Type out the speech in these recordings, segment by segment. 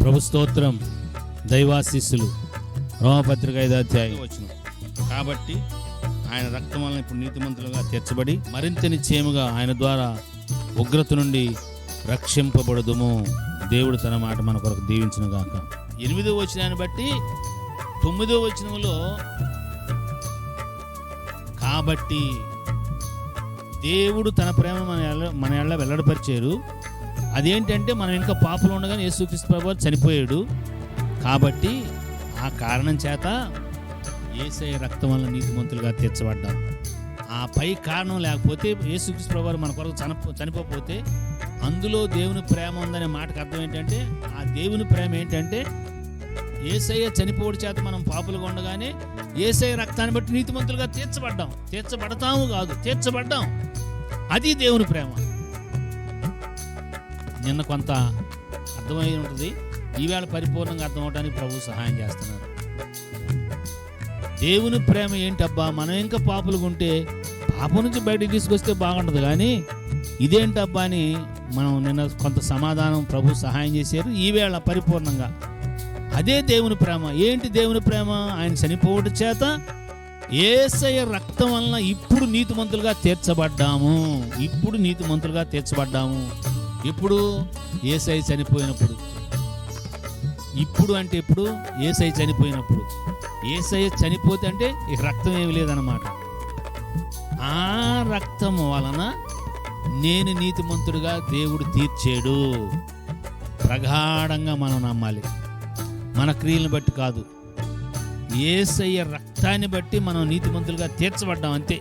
ప్రభు స్తోత్రం దైవాశీస్సులు. రోమపత్రిక ఐదో అధ్యాయం. వచ్చిన కాబట్టి ఆయన రక్తం వలన ఇప్పుడు నీతిమంతులుగా తీర్చబడి మరింత నిశ్చయముగా ఆయన ద్వారా ఉగ్రత నుండి రక్షింపబడదుము. దేవుడు తన మాట మన కొరకు దీవించిన గాక. ఎనిమిదో వచనాన్ని బట్టి తొమ్మిదో వచనంలో కాబట్టి దేవుడు తన ప్రేమ మన మన ఎళ్ళ వెల్లడపరిచారు. అదేంటంటే మనం ఇంకా పాపలు ఉండగానే యేసుక్రీస్తు ప్రభు చనిపోయాడు. కాబట్టి ఆ కారణం చేత ఏసఐ రక్తం వల్ల నీతిమంతులుగా తీర్చబడ్డాం. ఆ పై కారణం లేకపోతే యేసుక్రీస్తు ప్రభు మన కొరకు చనిపో చనిపోతే అందులో దేవుని ప్రేమ ఉందనే మాటకు అర్థం ఏంటంటే ఆ దేవుని ప్రేమ ఏంటంటే ఏసయ్య చనిపోవడి చేత మనం పాపులుగా ఉండగానే ఏసయ్య రక్తాన్ని బట్టి నీతిమంతులుగా తీర్చబడ్డాం. తీర్చబడతాము కాదు తీర్చబడ్డాం. అది దేవుని ప్రేమ. నిన్న కొంత అర్థమై ఉంటుంది. ఈవేళ పరిపూర్ణంగా అర్థం అవడానికి ప్రభు సహాయం చేస్తున్నారు. దేవుని ప్రేమ ఏంటబ్బా? మనం ఇంకా పాపులుగా ఉంటే పాపం నుంచి బయటికి తీసుకొస్తే బాగుంటుంది. కానీ ఇదేంటబ్బా అని మనం నిన్న కొంత సమాధానం ప్రభు సహాయం చేశారు. ఈవేళ పరిపూర్ణంగా. అదే దేవుని ప్రేమ. ఏంటి దేవుని ప్రేమ? ఆయన చనిపోవటం చేత ఏసయ రక్తం వలన ఇప్పుడు నీతిమంతులుగా తీర్చబడ్డాము. ఇప్పుడు నీతిమంతులుగా తీర్చబడ్డాము. ఇప్పుడు ఏసై చనిపోయినప్పుడు? ఇప్పుడు అంటే ఇప్పుడు ఏసై చనిపోయినప్పుడు. ఏసై చనిపోతే అంటే ఇక రక్తం ఏమి లేదన్నమాట. ఆ రక్తం వలన నేను నీతిమంతుడుగా దేవుడు తీర్చేడు. ప్రగాఢంగా మనం నమ్మాలి. మన క్రియలను బట్టి కాదు. ఏసయ్య రక్తాన్ని బట్టి మనం నీతిమంతులుగా తీర్చబడ్డాం అంతే.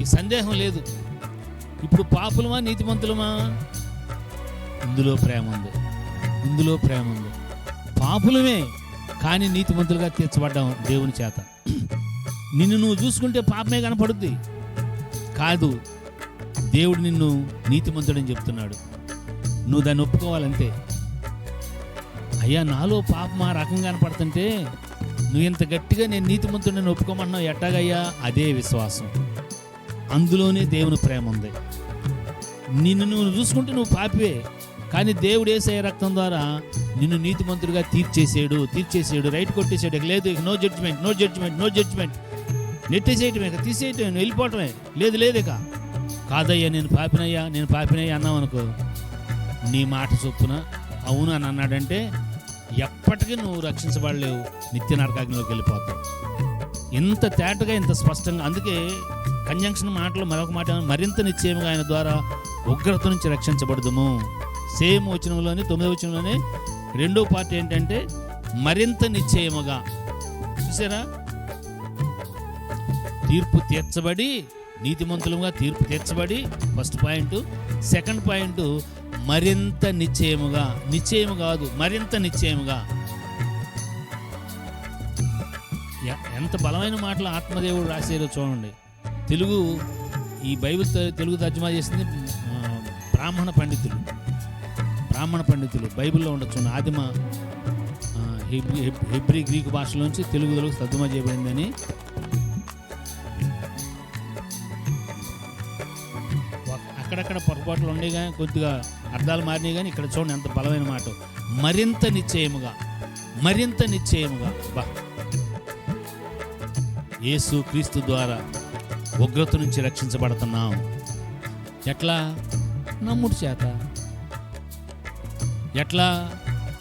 ఈ సందేహం లేదు. ఇప్పుడు పాపులమా నీతిమంతులమా? ఇందులో ప్రేమ ఉంది. ఇందులో ప్రేమ ఉంది. పాపులమే కానీ నీతిమంతులుగా తీర్చబడ్డాం దేవుని చేత. నిన్ను నువ్వు చూసుకుంటే పాపమే కనపడుద్ది. కాదు దేవుడు నిన్ను నీతిమంతుడని చెప్తున్నాడు. నువ్వు దాన్ని ఒప్పుకోవాలంతే. అయ్యా నాలో పాపం ఆ రకంగా కనపడుతుంటే నువ్వు ఇంత గట్టిగా నేను నీతిమంతుడిని ఒప్పుకోమన్నావు ఎట్టాగయ్యా అదే విశ్వాసం. అందులోనే దేవుని ప్రేమ ఉంది. నిన్ను నువ్వు చూసుకుంటే నువ్వు పాపివే. కానీ దేవుడు వేసే రక్తం ద్వారా నిన్ను నీతిమంతుడిగా తీర్చేసాడు తీర్చేసాడు రైట్ కొట్టేసాడు. ఇక లేదు ఇక no judgement no judgement no judgement నెట్టేసేయటమే ఇక తీసేయటమే వెళ్ళిపోవటమే. లేదు లేదు ఇక. కాదయ్యా నేను పాపినయ్యా నేను పాపినయ్యా అన్నావు అనుకో. నీ మాట చొప్పున అవును అని అన్నాడంటే ఎప్పటికీ నువ్వు రక్షించబడలేవు. నిత్య నరకాగ్నిలోకి వెళ్ళిపోతావు. ఇంత తేటగా ఇంత స్పష్టంగా అందుకే కన్జంక్షన్ మాటలు మరొక మాట మరింత నిశ్చయముగా ఆయన ద్వారా ఉగ్రత నుంచి రక్షించబడదుము. సేమ్ వచనంలోని తొమ్మిదో వచనంలోనే రెండో పార్ట్ ఏంటంటే మరింత నిశ్చయముగా. చూసారా తీర్పు తీర్చబడి నీతిమంతులుగా తీర్పు తీర్చబడి ఫస్ట్ పాయింట్. సెకండ్ పాయింట్ మరింత నిశ్చయముగా. నిశ్చయము కాదు మరింత నిశ్చయముగా. ఎంత బలమైన మాటలు ఆత్మదేవుడు రాశారో చూడండి. తెలుగు ఈ బైబిల్ తెలుగు తర్జుమా చేసింది బ్రాహ్మణ పండితులు. బ్రాహ్మణ పండితులు బైబిల్లో ఉండొచ్చు. ఆదిమ హెబ్రి హెబ్రి గ్రీకు భాషలోంచి తెలుగులోకి తర్జుమా చేయబడిందని. అక్కడక్కడ పొరపాట్లు ఉండే కానీ కొద్దిగా అర్థాలు మారినాయి కానీ ఇక్కడ చూడండి ఎంత బలమైన మాట. మరింత నిశ్చయముగా మరింత నిశ్చయముగా బా. యేసు క్రీస్తు ద్వారా ఉగ్రత నుంచి రక్షించబడుతున్నాం. ఎట్లా? నమ్ముడు చేత. ఎట్లా?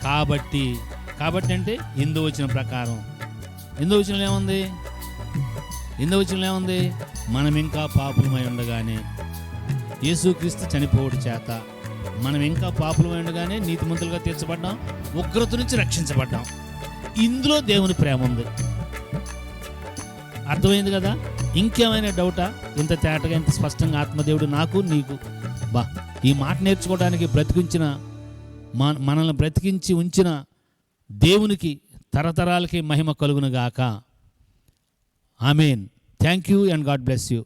కాబట్టి కాబట్టి అంటే హిందూ వచ్చిన ప్రకారం. ఎందు వచ్చిన ఏముంది? హిందూ వచ్చిన ఏముంది? మనం ఇంకా పాపులమై ఉండగానే యేసుక్రీస్తు చనిపోవడం చేత మనం ఇంకా పాపులమై ఉండగానే నీతిమంతులుగా తీర్చబడ్డాం ఉగ్రత నుంచి రక్షించబడ్డాం. ఇందులో దేవుని ప్రేమ ఉంది. అర్థమైంది కదా? ఇంకేమైనా డౌటా? ఇంత తేటగా ఇంత స్పష్టంగా ఆత్మదేవుడు నాకు నీకు. బా ఈ మాట నేర్చుకోవడానికి బ్రతికించిన మనల్ని బ్రతికించి ఉంచిన దేవునికి తరతరాలకి మహిమ కలుగునుగాక. Amen. Thank you and God bless you.